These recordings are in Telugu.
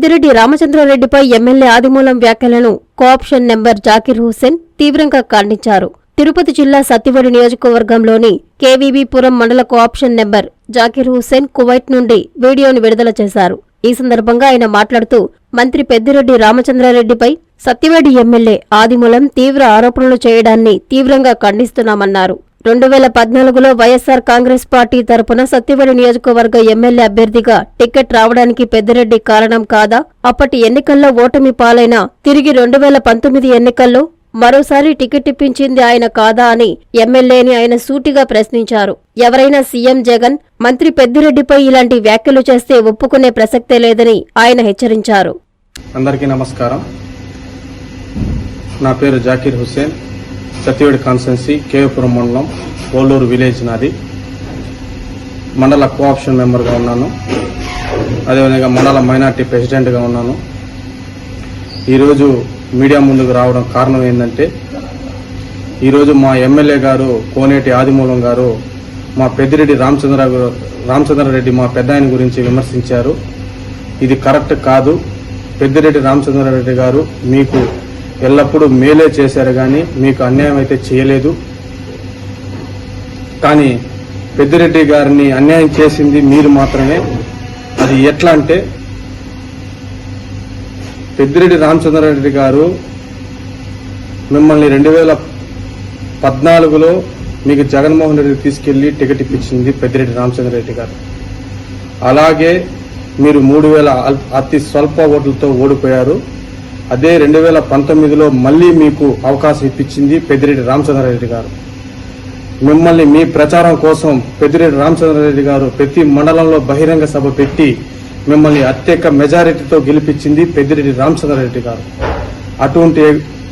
పెద్దిరెడ్డి రామచంద్రారెడ్డిపై ఎమ్మెల్యే ఆదిమూలం వ్యాఖ్యలను కోఆప్షన్ నెంబర్ జాకిర్ హుస్సేన్ తీవ్రంగా ఖండించారు. తిరుపతి జిల్లా సత్తివడి నియోజకవర్గంలోని కేవీబీపురం మండల co-option number Zakir Hussain Kuwait నుండి వీడియోను విడుదల చేశారు. ఈ సందర్భంగా ఆయన మాట్లాడుతూ మంత్రి పెద్దిరెడ్డి రామచంద్రారెడ్డిపై సత్తివేడి ఎమ్మెల్యే ఆదిమూలం తీవ్ర ఆరోపణలు చేయడాన్ని తీవ్రంగా ఖండిస్తున్నామన్నారు. రెండు వేల పద్నాలుగులో వైఎస్సార్ కాంగ్రెస్ పార్టీ తరపున సత్యవేడి నియోజకవర్గ ఎమ్మెల్యే అభ్యర్థిగా టికెట్ రావడానికి పెద్దిరెడ్డి కారణం కాదా? అప్పటి ఎన్నికల్లో ఓటమి పాలైన తిరిగి రెండు వేల పంతొమ్మిది ఎన్నికల్లో మరోసారి టికెట్ ఇప్పించింది ఆయన కాదా అని ఎమ్మెల్యేని ఆయన సూటిగా ప్రశ్నించారు. ఎవరైనా సీఎం జగన్ మంత్రి పెద్దిరెడ్డిపై ఇలాంటి వ్యాఖ్యలు చేస్తే ఒప్పుకునే ప్రసక్తే లేదని ఆయన హెచ్చరించారు. అందరికీ నమస్కారం. నా పేరు జాకిర్ హుస్సేన్. సత్యవేడి కాన్స్టెన్సీ కేవపురం మండలం ఓలూరు విలేజ్ నాది. మండల కోఆప్షన్ మెంబర్గా ఉన్నాను. అదేవిధంగా మండల మైనార్టీ ప్రెసిడెంట్గా ఉన్నాను. ఈరోజు మీడియా ముందుకు రావడం కారణం ఏంటంటే ఈరోజు మా ఎమ్మెల్యే గారు కోనేటి ఆదిమూలం గారు మా పెద్దిరెడ్డి రామచంద్ర రామచంద్రారెడ్డి మా పెద్ద ఆయన గురించి విమర్శించారు. ఇది కరెక్ట్ కాదు. పెద్దిరెడ్డి రామచంద్రారెడ్డి గారు మీకు ఎల్లప్పుడూ మేలే చేశారు కానీ మీకు అన్యాయం అయితే చేయలేదు. కానీ పెద్దిరెడ్డి గారిని అన్యాయం చేసింది మీరు మాత్రమే. అది ఎట్లా అంటే పెద్దిరెడ్డి రామచంద్రారెడ్డి గారు మిమ్మల్ని రెండు వేల పద్నాలుగులో మీకు జగన్మోహన్ రెడ్డి తీసుకెళ్ళి టికెట్ ఇప్పించింది పెద్దిరెడ్డి రామచంద్రారెడ్డి గారు. అలాగే మీరు మూడు వేల అతి స్వల్ప ఓట్లతో ఓడిపోయారు. అదే రెండు వేల పంతొమ్మిదిలో మళ్ళీ మీకు అవకాశం ఇప్పించింది పెద్దిరెడ్డి రామచంద్రారెడ్డి గారు. మిమ్మల్ని మీ ప్రచారం కోసం పెద్దిరెడ్డి రామచంద్రారెడ్డి గారు ప్రతి మండలంలో బహిరంగ సభ పెట్టి మిమ్మల్ని అత్యధిక మెజారిటీతో గెలిపించింది పెద్దిరెడ్డి రామచంద్రారెడ్డి గారు. అటువంటి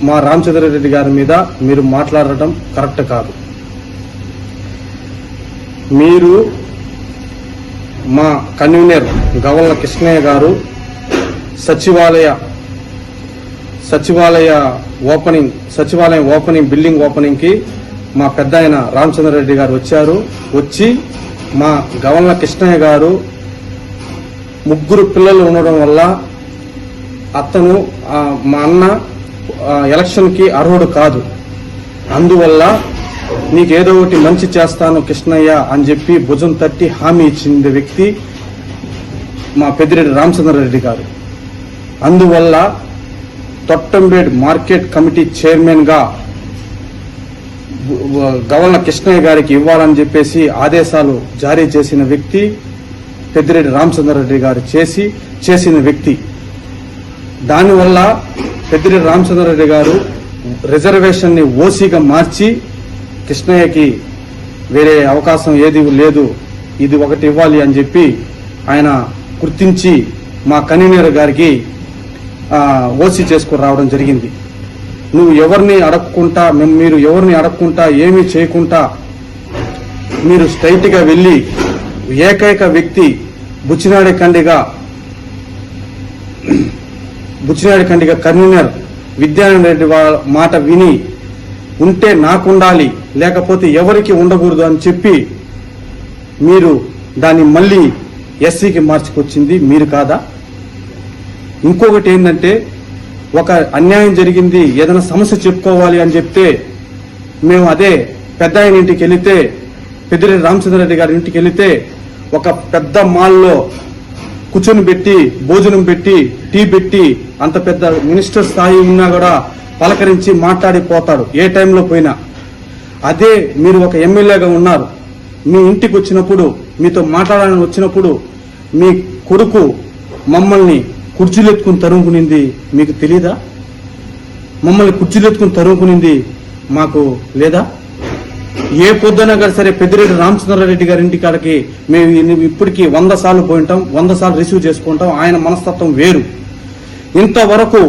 మా రామచంద్రారెడ్డి గారి మీద మీరు మాట్లాడటం కరెక్ట్ కాదు. మీరు మా కన్వీనర్ గవల్ల కృష్ణయ్య గారు సచివాలయ సచివాలయ ఓపెనింగ్ సచివాలయం ఓపెనింగ్ బిల్డింగ్ ఓపెనింగ్కి మా పెద్ద ఆయన రామచంద్రరెడ్డి గారు వచ్చారు. వచ్చి మా గవర్నర్ కృష్ణయ్య గారు ముగ్గురు పిల్లలు ఉండడం వల్ల అతను మా అన్న ఎలక్షన్కి అర్హుడు కాదు. అందువల్ల నీకు ఏదో ఒకటి మంచి చేస్తాను కృష్ణయ్య అని చెప్పి భుజం తట్టి హామీ ఇచ్చింది వ్యక్తి మా పెద్దిరెడ్డి రామచంద్రరెడ్డి గారు. అందువల్ల తొట్టంబేడ్ మార్కెట్ కమిటీ చైర్మన్గా గవర్నర్ కృష్ణయ్య గారికి ఇవ్వాలని చెప్పేసి ఆదేశాలు జారీ చేసిన వ్యక్తి పెద్దిరెడ్డి రామచంద్రారెడ్డి గారు చేసి చేసిన వ్యక్తి. దానివల్ల పెద్దిరెడ్డి రామచంద్రారెడ్డి గారు రిజర్వేషన్ని ఓసీగా మార్చి కృష్ణయ్యకి వేరే అవకాశం ఏది లేదు ఇది ఒకటి ఇవ్వాలి అని చెప్పి ఆయన గుర్తించి మా కన్వీనర్ గారికి ఓసీ చేసుకుని రావడం జరిగింది. నువ్వు ఎవరిని అడగకుండా మీరు ఎవరిని అడగకుండా ఏమీ చేయకుండా మీరు స్ట్రైట్గా వెళ్ళి ఏకైక వ్యక్తి బుచ్చినాడి కండిగా బుచ్చినాడి కండిగా కన్వీనర్ విద్యానంద రెడ్డి మాట విని ఉంటే నాకుండాలి లేకపోతే ఎవరికి ఉండకూడదు అని చెప్పి మీరు దాన్ని మళ్ళీ ఎస్సీకి మార్చుకొచ్చింది మీరు కాదా? ఇంకొకటి ఏంటంటే ఒక అన్యాయం జరిగింది ఏదైనా సమస్య చెప్పుకోవాలి అని చెప్తే మేము అదే పెద్ద ఆయన ఇంటికి వెళితే పెద్దిరెడ్డి రామచంద్రరెడ్డి గారి ఇంటికి వెళితే ఒక పెద్ద మాల్లో కూర్చొని పెట్టి భోజనం పెట్టి టీ పెట్టి అంత పెద్ద మినిస్టర్ స్థాయి ఉన్నా కూడా పలకరించి మాట్లాడిపోతాడు ఏ టైంలో పోయినా. అదే మీరు ఒక ఎమ్మెల్యేగా ఉన్నారు మీ ఇంటికి వచ్చినప్పుడు మీతో మాట్లాడాలని వచ్చినప్పుడు మీ కొడుకు మమ్మల్ని కుర్చీలు ఎత్తుకుని తరుముకునింది మీకు తెలీదా? మమ్మల్ని కుర్చీలు ఎత్తుకుని తరుముకునింది మాకు లేదా? ఏ పొద్దున గారు సరే పెద్దిరెడ్డి రామచంద్రారెడ్డి గారి ఇంటి కాడికి మేము ఇప్పటికీ వంద సార్లు పోయింటాం వంద సార్లు రిసీవ్ చేసుకుంటాం ఆయన మనస్తత్వం వేరు. ఇంతవరకు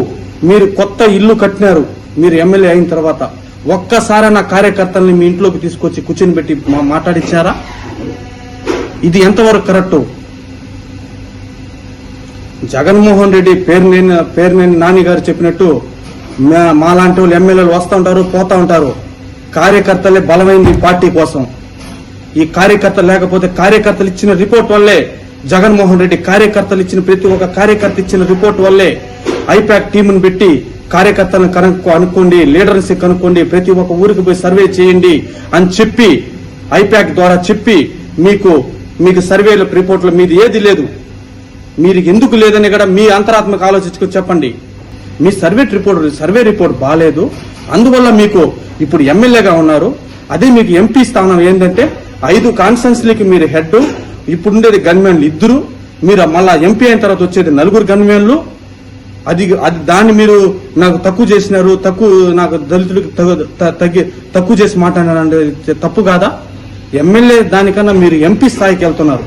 మీరు కొత్త ఇల్లు కట్టినారు మీరు ఎమ్మెల్యే అయిన తర్వాత ఒక్కసారి నా కార్యకర్తల్ని మీ ఇంట్లోకి తీసుకొచ్చి కూర్చొని పెట్టి మా- మాట్లాడించారా ఇది ఎంతవరకు కరెక్టు? జగన్మోహన్ రెడ్డి పేరునేని పేరునేని నాని గారు చెప్పినట్టు మా- మాలాంటి వాళ్ళు ఎమ్మెల్యేలు వస్తూ ఉంటారు పోతూ ఉంటారు. కార్యకర్తలే బలమైంది ఈ పార్టీ కోసం. ఈ కార్యకర్త లేకపోతే కార్యకర్తలు ఇచ్చిన రిపోర్ట్ వల్లే జగన్మోహన్ రెడ్డి కార్యకర్తలు ఇచ్చిన ప్రతి ఒక్క కార్యకర్త ఇచ్చిన రిపోర్ట్ వల్లే ఐపాక్ టీమును పెట్టి కార్యకర్తలను కనుక్కో అనుకోండి లీడర్స్ కనుక్కోండి ప్రతి ఒక్క ఊరికి పోయి సర్వే చేయండి అని చెప్పి ఐపాక్ ద్వారా చెప్పి మీకు మీకు సర్వేల రిపోర్ట్ల మీది ఏది లేదు. మీరు ఎందుకు లేదని కూడా మీ అంతరాత్మక ఆలోచించుకొని చెప్పండి. మీ సర్వే రిపోర్ట్ సర్వే రిపోర్ట్ బాగాలేదు అందువల్ల మీకు ఇప్పుడు ఎమ్మెల్యేగా ఉన్నారు. అదే మీకు ఎంపీ స్థానం ఏంటంటే ఐదు కాన్స్టెన్సీలకి మీరు హెడ్ ఇప్పుడు ఉండేది గన్మెన్లు ఇద్దరు. మీరు మళ్ళా ఎంపీ అయిన తర్వాత వచ్చేది నలుగురు గన్మెన్లు అది అది దాన్ని మీరు నాకు తక్కువ చేసినారు తక్కువ నాకు దళితులకు త- తగ్గి తక్కువ చేసి మాట్లాడారంటే తప్పు కాదా? ఎమ్మెల్యే దానికన్నా మీరు ఎంపీ స్థాయికి వెళ్తున్నారు.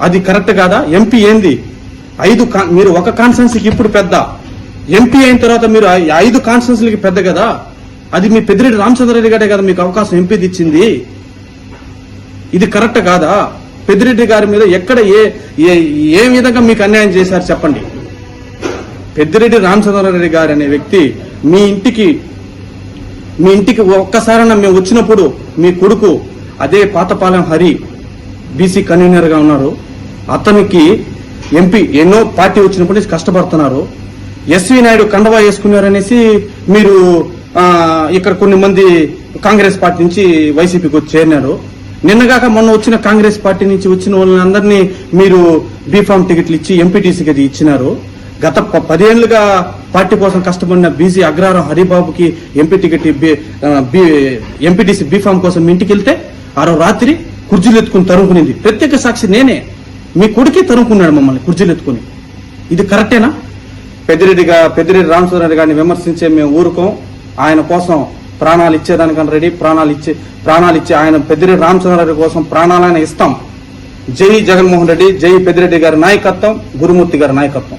అది కరెక్ట్ కాదా? ఎంపీ ఏంది? ఐదు మీరు ఒక కాన్స్టెన్సీకి ఇప్పుడు పెద్ద. ఎంపీ అయిన తర్వాత మీరు ఐదు కాన్స్టెన్సీలకి పెద్ద కదా? అది మీ పెద్దిరెడ్డి రామచంద్రారెడ్డి గారే కదా మీకు అవకాశం ఎంపీ ఇచ్చింది. ఇది కరెక్ట్ కాదా? పెద్దిరెడ్డి గారి మీద ఎక్కడ ఏ ఏ- ఏ విధంగా మీకు అన్యాయం చేశారు చెప్పండి. పెద్దిరెడ్డి రామచంద్రారెడ్డి గారు అనే వ్యక్తి మీ ఇంటికి మీ ఇంటికి ఒక్కసారైనా మేము వచ్చినప్పుడు మీ కొడుకు అదే పాతపాలెం హరి బీసీ కన్వీనర్గా ఉన్నారు. అతనికి ఎంపీ ఎన్నో పార్టీ వచ్చినప్పుడు నుంచి కష్టపడుతున్నారు. ఎస్వి నాయుడు కండవా వేసుకున్నారనేసి మీరు ఇక్కడ కొన్ని మంది కాంగ్రెస్ పార్టీ నుంచి వైసీపీకి వచ్చి చేరినారు. నిన్నగాక మొన్న వచ్చిన కాంగ్రెస్ పార్టీ నుంచి వచ్చిన వాళ్ళందరినీ మీరు బీఫామ్ టికెట్లు ఇచ్చి ఎంపీటీసీకి అది ఇచ్చినారు. గత పదేళ్ళుగా పార్టీ కోసం కష్టపడిన BC Agraharam హరిబాబుకి MP ticket MPTC B form కోసం ఇంటికి వెళ్తే ఆ రాత్రి కుర్జీలు ఎత్తుకుని తరుగునింది ప్రత్యేక సాక్షి నేనే. మీ కొడుకే తరుముకున్నాడు మమ్మల్ని కుర్చీలు ఎత్తుకుని ఇది కరెక్టేనా? పెద్దిరెడ్డిగా పెద్దిరెడ్డి రామచంద్రరెడ్డి గారిని విమర్శించే మేము ఊరుకోం. ఆయన కోసం ప్రాణాలు ఇచ్చేదానికన్నా రెడీ ప్రాణాలు ఇచ్చే ప్రాణాలు ఇచ్చే ఆయన పెద్దిరెడ్డి రామచంద్రరెడ్డి కోసం ప్రాణాలైనా ఇస్తాం. జై జగన్మోహన్ రెడ్డి జై పెద్దిరెడ్డి గారి నాయకత్వం గురుమూర్తి గారి నాయకత్వం.